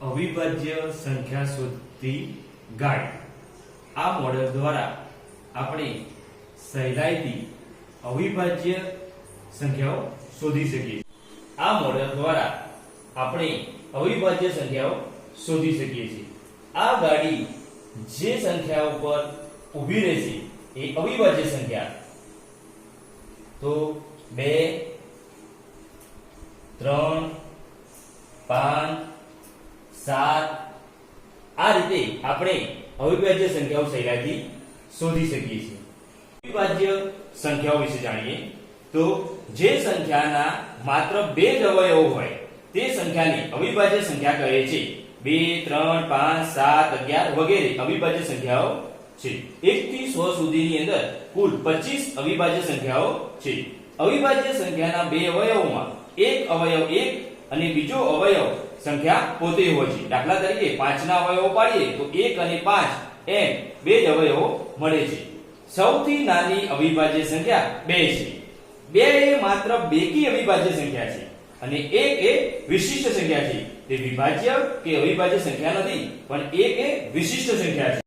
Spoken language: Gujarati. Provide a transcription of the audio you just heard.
અવિભાજ્ય સંખ્યા શોધતી ગાડી આ મોડેલ દ્વારા આપણે સહેલાઈથી અવિભાજ્ય સંખ્યાઓ શોધી શકીએ આ મોડેલ દ્વારા આપણે અવિભાજ્ય સંખ્યાઓ શોધી શકીએ છીએ. આ ગાડી જે સંખ્યા ઉપર ઊભી રહેશે એ અવિભાજ્ય સંખ્યા. તો બે, ત્રણ, પાંચ સાત. આ રીતે આપણે અવિભાજ્ય સંખ્યાઓ સહેલાઈથી શોધી શકીએ છીએ. અવિભાજ્ય સંખ્યાઓ વિશે જાણીએ તો જે સંખ્યાના માત્ર બે જ અવયવો હોય, તે સંખ્યાને અવિભાજ્ય સંખ્યા કહે છે. બે, ત્રણ, પાંચ, સાત, અગિયાર વગેરે અવિભાજ્ય સંખ્યાઓ છે. એક થી સો સુધીની અંદર કુલ 25 અવિભાજ્ય સંખ્યાઓ છે. અવિભાજ્ય સંખ્યાના બે અવયવોમાં એક અવયવ એક અને બીજો અવયવ સંખ્યા પોતે હોય છે. દાખલા તરીકે પાંચના અવયવો પાડીએ તો એક અને પાંચ એમ બે જ અવયવો મળે છે. સૌથી નાની અવિભાજ્ય સંખ્યા બે છે. બે એ માત્ર બેકી અવિભાજ્ય સંખ્યા છે અને એક એ વિશિષ્ટ સંખ્યા છે. તે વિભાજ્ય કે અવિભાજ્ય સંખ્યા નથી, પણ એક એ વિશિષ્ટ સંખ્યા છે.